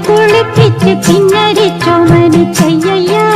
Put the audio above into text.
குளிப்பிச்சு பின்னரி சோமனி செய்யா